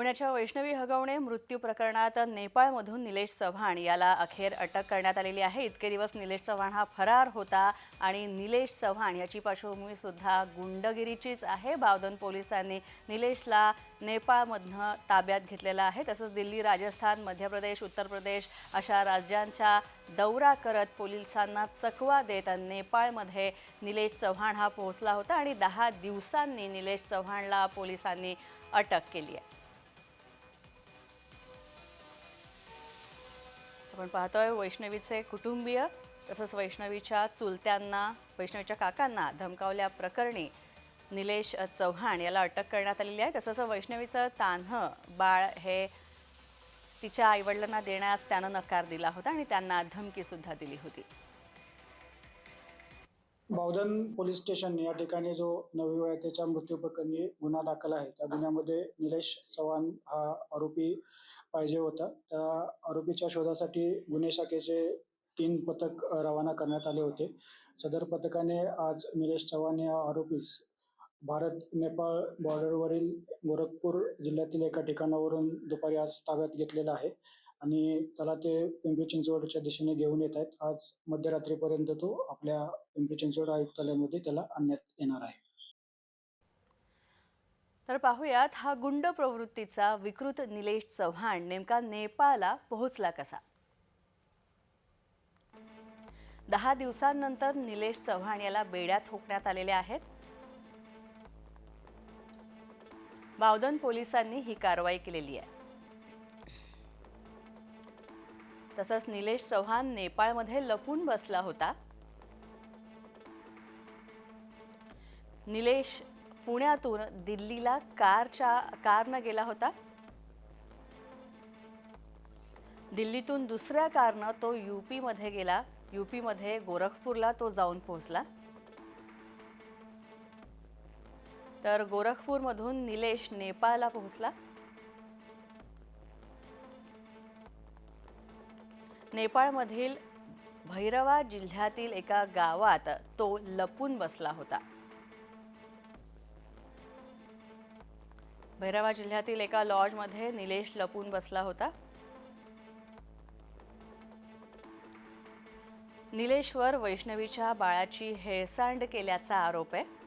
पुण्याच्या वैष्णवी हगवणे मृत्यू प्रकरणात नेपाळमधून निलेश चव्हाण याला अखेर अटक करण्यात आलेली आहे. इतके दिवस निलेश चव्हाण हा फरार होता आणि निलेश चव्हाण याची पार्श्वभूमी सुद्धा गुंडगिरीचीच आहे. बावधन पोलिसांनी निलेशला नेपाळमधनं ताब्यात घेतलेला आहे. तसंच दिल्ली राजस्थान मध्य प्रदेश उत्तर प्रदेश अशा राज्यांच्या दौरा करत पोलिसांना चकवा देत नेपाळमध्ये निलेश चव्हाण हा पोहोचला होता आणि दहा दिवसांनी निलेश चव्हाणला पोलिसांनी अटक केली आहे. आपण पाहतोय वैष्णवीचे कुटुंबीय तसंच वैष्णवीच्या चुलत्यांना वैष्णवीच्या काकांना धमकावल्या प्रकरणी निलेश चव्हाण याला अटक करण्यात आलेली आहे. तसंच वैष्णवीचं तान्ह बाळ हे तिच्या आईवडिलांना देण्यास त्यानं नकार दिला होता आणि त्यांना धमकीसुद्धा दिली होती. बावधन पोलीस स्टेशन या ठिकाणी जो नवविवाहितेच्या मृत्यू प्रकरणी गुन्हा दाखल आहे त्या गुन्ह्यामध्ये निलेश चव्हाण हा आरोपी पाहिजे होता. त्या आरोपीच्या शोधासाठी गुन्हे शाखेचे तीन पथक रवाना करण्यात आले होते. सदर पथकाने आज निलेश चव्हाण या आरोपीस भारत नेपाळ बॉर्डरवरील गोरखपूर जिल्ह्यातील एका ठिकाणावरून दुपारी आज ताब्यात घेतलेला आहे. आणि त्याला ते पिंपरी चिंचवडच्या दिशेने घेऊन येत आहेत. आज मध्यरात्रीपर्यंत तो आपल्या पिंपरी चिंचवड आयुक्तालयामध्ये त्याला आणण्यात येणार आहे. तर पाहूयात हा गुंड प्रवृत्तीचा विकृत निलेश चव्हाण नेमका नेपाळला पोहोचला कसा? दहा दिवसांनंतर निलेश चव्हाण याला बेड्यात ठोकण्यात आलेले आहेत. बावधन पोलिसांनी ही कारवाई केलेली आहे. तसंच निलेश चव्हाण नेपाळमध्ये लपून बसला होता. निलेश पुण्यातून दिल्लीला कारच्या कारनं गेला होता. दिल्लीतून दुसऱ्या कारनं तो यूपीमध्ये गेला. यूपीमध्ये गोरखपूरला तो जाऊन पोहोचला. तर गोरखपूरमधून निलेश नेपाळला पोहोचला. नेपाळमधील भैरवा जिल्ह्यातील एका गावात तो लपून बसला होता. भैरवा जिल्ह्यातील एका लॉजमध्ये निलेश लपून बसला होता. निलेशवर वैष्णवीच्या बाळाची हेळसांड केल्याचा आरोप आहे.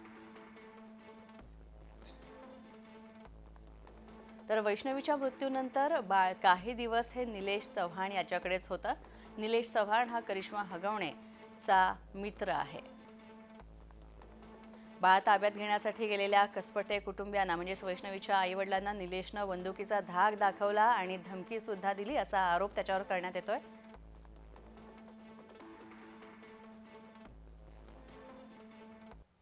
तर वैष्णवीच्या मृत्यूनंतर बाळ काही दिवस हे निलेश चव्हाण याच्याकडेच होतं. निलेश चव्हाण हा करिश्मा हगवणेचा मित्र आहे. बाळ ताब्यात घेण्यासाठी गेलेल्या कसपटे कुटुंबियांना म्हणजेच वैष्णवीच्या आईवडिलांना निलेशनं बंदुकीचा धाक दाखवला आणि धमकीसुद्धा दिली असा आरोप त्याच्यावर करण्यात येतोय.